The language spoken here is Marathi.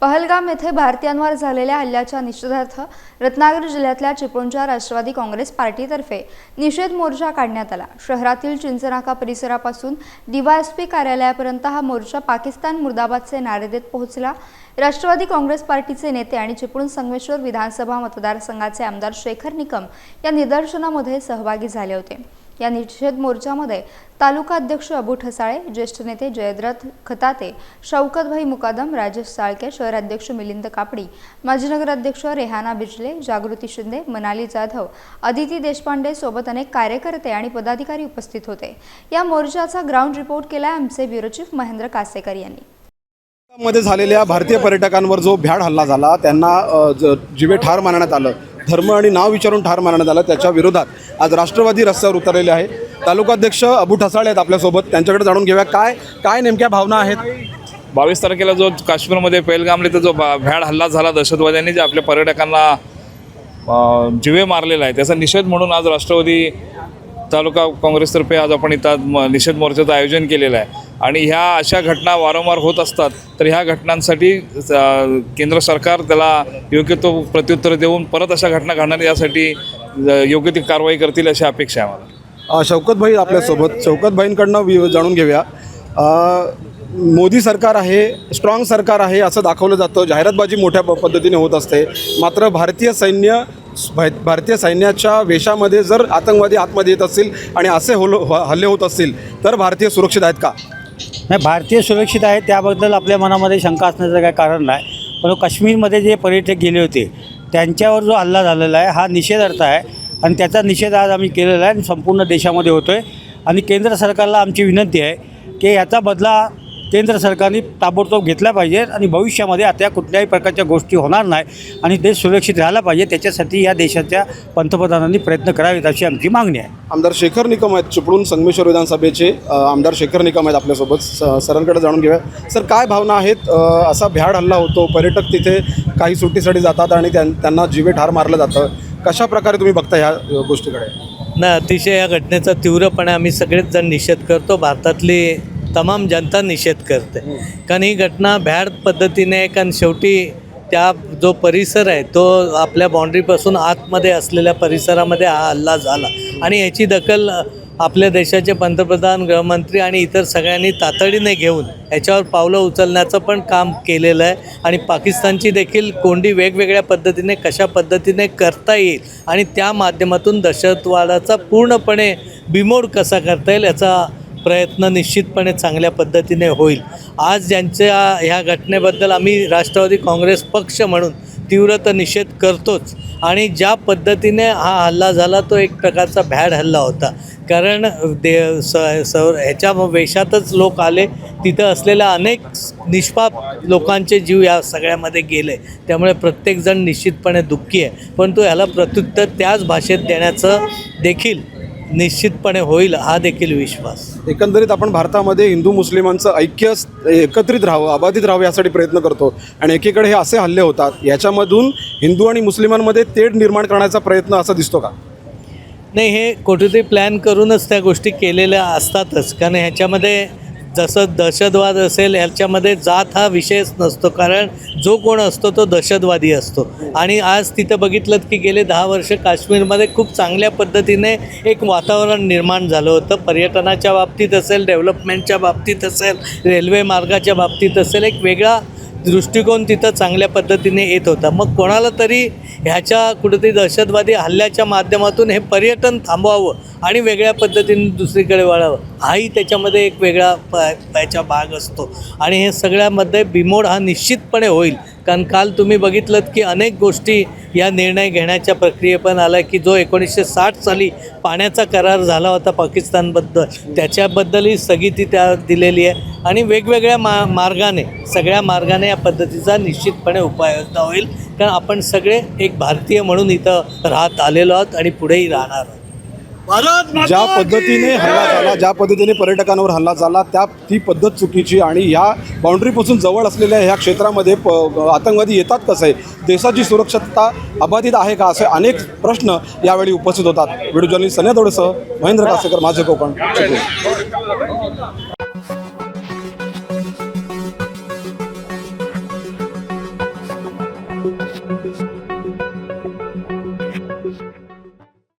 पहलगाम येथे भारतीयांवर झालेल्या हल्ल्याच्या निषेधार्थ रत्नागिरी जिल्ह्यातल्या चिपळूणच्या राष्ट्रवादी काँग्रेस पार्टीतर्फे निषेध मोर्चा काढण्यात आला. शहरातील चिंचनाका परिसरापासून डीवायएसपी कार्यालयापर्यंत हा मोर्चा पाकिस्तान मुर्दाबादचे नारे देत पोहोचला. राष्ट्रवादी काँग्रेस पार्टीचे नेते आणि चिपळूण संगमेश्वर विधानसभा मतदारसंघाचे आमदार शेखर निकम या निदर्शनामध्ये सहभागी झाले होते. या निषेध मोर्चामध्ये तालुका अध्यक्ष अबू ठसाळे ज्येष्ठ नेते जयद्रथ खताते शौकतभाई मुकादम राजेश साळके शहराध्यक्ष मिलिंद कापडी माजी नगराध्यक्ष रेहाना बिजले जागृती शिंदे मनाली जाधव अदिती देशपांडे सोबत अनेक कार्यकर्ते आणि पदाधिकारी उपस्थित होते. या मोर्चाचा ग्राउंड रिपोर्ट केला आमचे ब्युरो चीफ महेंद्र कासेकर यांनी. मध्ये झालेल्या भारतीय पर्यटकांवर जो भ्याड हल्ला झाला त्यांना जिवे ठार मारण्यात आलं. धर्म आणि नाव विचारून ठार मारण्यात आलं. त्याच्या विरोधात आज राष्ट्रवादी रस्त्यावर उतरलेले आहे. तालुकाध्यक्ष अबू ठसाळे आहेत आपल्यासोबत. त्यांच्याकडे जाणून घेऊया काय काय नेमक्या भावना आहेत? बावीस तारखेला जो काश्मीरमध्ये पेलगामले तर जो बा- भ्याड हल्ला झाला दहशतवाद्यांनी जे आपल्या पर्यटकांना जिवे मारलेला आहे त्याचा निषेध म्हणून आज राष्ट्रवादी तालुका काँग्रेसतर्फे आज आपण इथं निषेध मोर्चाचं आयोजन केलेलं आहे. आणि ह्या अशा घटना वारंवार होत असतात तर ह्या घटनांसाठी केंद्र सरकार त्याला योग्य तो प्रत्युत्तर देऊन परत अशा घटना घडणार यासाठी योग्य ती कारवाई करतील अशी अपेक्षा आहे मला अ, शौकतभाई आपल्यासोबत शौकतभाईंकडनं जाणून घेऊया. मोदी सरकार आहे स्ट्रॉंग सरकार आहे असं दाखवलं जातं. जाहिरातबाजी मोठ्या प- पद्धतीने होत असते. मात्र भारतीय सैन्य भारतीय सैन्याच्या वेशामध्ये जर आतंकवादी आतमध्ये येत असतील आणि असे होलो ह- हल्ले होत असतील तर भारतीय सुरक्षित आहेत का? नाही भारतीय सुरक्षित आहे त्याबद्दल आपल्या मनामध्ये शंका असण्याचं काही कारण नाही. परंतु काश्मीरमध्ये जे पर्यटक गेले होते त्यांच्यावर जो हल्ला झालेला आहे हा निषेधार्थ आहे. आणि त्याचा निषेध आज आम्ही केलेला आहे आणि संपूर्ण देशामध्ये होतो आहे आणि केंद्र सरकारला आमची विनंती आहे की याचा बदला केंद्र सरकारने ताबडतोब घेतला पाहिजे आणि भविष्यामध्ये आता कुठल्याही प्रकारच्या गोष्टी होणार नाही आणि देश सुरक्षित राहायला पाहिजे त्याच्यासाठी या देशाच्या पंतप्रधानांनी प्रयत्न करावेत अशी आमची मागणी आहे. आमदार शेखर निकम आहेत चिपळूण संगमेश्वर विधानसभेचे आमदार शेखर निकम आहेत आपल्यासोबत. स- सरांकडे जाणून घेऊया. सर काय भावना आहेत? असा भ्याड हल्ला होतो पर्यटक तिथे काही सुट्टीसाठी जातात आणि त्यां- त्यांना जीवे ठार मारलं जातं. कशा प्रकारे तुम्ही बघता ह्या गोष्टीकडे? ना अतिशय या घटनेचा तीव्रपणे आम्ही सगळेच जण निषेध करतो. भारतातली तमाम जनता निषेध करते. कारण ही घटना भ्याड पद्धतीने कारण शेवटी त्या जो परिसर आहे तो आपल्या बाँड्रीपासून आतमध्ये असलेल्या परिसरामध्ये हा हल्ला झाला. आणि याची दखल आपल्या देशाचे पंतप्रधान गृहमंत्री आणि इतर सगळ्यांनी तातडीने घेऊन याच्यावर पावलं उचलण्याचं पण काम केलेलं आहे. आणि पाकिस्तानची देखील कोंडी वेगवेगळ्या पद्धतीने कशा पद्धतीने करता येईल आणि त्या माध्यमातून दहशतवादाचा पूर्णपणे बिमोड कसा करता येईल याचा प्रयत्न निश्चितपणे चांगल्या पद्धतीने होईल. आज ज्यांच्या ह्या घटनेबद्दल आम्ही राष्ट्रवादी काँग्रेस पक्ष म्हणून तीव्रता निषेध करतोच आणि ज्या पद्धतीने हा हल्ला झाला तो एक प्रकारचा भॅड हल्ला होता. कारण दे स स ह्याच्या वेशातच लोक आले तिथं असलेल्या अनेक निष्पाप लोकांचे जीव या सगळ्यामध्ये गेले. त्यामुळे प्रत्येकजण निश्चितपणे दुःखी आहे. परंतु ह्याला प्रत्युत्तर त्याच भाषेत देण्याचं देखील निश्चितपणे होईल हा देखील विश्वास. एकंदरीत आपण भारतामध्ये हिंदू मुस्लिमांचं ऐक्य एकत्रित राहावं अबाधित राहावं यासाठी प्रयत्न करतो. आणि एकीकडे हे असे हल्ले होतात याच्यामधून हिंदू आणि मुस्लिमांमध्ये तेढ निर्माण करण्याचा प्रयत्न असा दिसतो का? नाही हे कुठेतरी प्लॅन करूनच त्या गोष्टी केलेल्या असतातच. कारण ह्याच्यामध्ये जसं दहशतवाद असेल ह्याच्यामध्ये जात हा विषयच नसतो. कारण जो कोण असतो तो दहशतवादी असतो. आणि आज तिथं बघितलं की गेले दहा वर्ष काश्मीरमध्ये खूप चांगल्या पद्धतीने एक वातावरण निर्माण झालं होतं. पर्यटनाच्या बाबतीत असेल डेव्हलपमेंटच्या बाबतीत असेल रेल्वे मार्गाच्या बाबतीत असेल एक वेगळा दृष्टिकोन तिथं चांगल्या पद्धतीने येत होता. मग कोणाला तरी ह्याच्या कुठेतरी दहशतवादी हल्ल्याच्या माध्यमातून हे पर्यटन थांबवावं आणि वेगळ्या पद्धतीने दुसरीकडे वळावं हाही त्याच्यामध्ये एक वेगळा प याचा भाग असतो. आणि हे सगळ्यामध्ये बिमोड हा निश्चितपणे होईल. कारण काल तुम्ही बघितलं की अनेक गोष्टी या निर्णय घेण्याच्या प्रक्रिये पण आला की जो एकोणीसशे साठ साली पाण्याचा करार झाला होता पाकिस्तानबद्दल त्याच्याबद्दलही स्थगिती त्या दिलेली आहे. आणि वेगवेगळ्या मा मार्गाने सगळ्या मार्गाने या पद्धतीचा निश्चितपणे उपाययोजना होईल. कारण आपण सगळे एक भारतीय म्हणून इथं राहत आलेलो आहोत आणि पुढेही राहणार आहोत. ज्या पद्धतीने हल्ला झाला ज्या पद्धतीने पर्यटकांवर हल्ला झाला त्या ती पद्धत चुकीची आणि ह्या बाउंड्रीपासून जवळ असलेल्या ह्या क्षेत्रामध्ये प आतंकवादी येतात कसं? आहे देशाची सुरक्षितता अबाधित आहे का? असे अनेक प्रश्न यावेळी उपस्थित होतात. व्हिडिओ जर्नलिस्ट सन्या दोडेसह महेंद्र कासेकर माझे कोकण.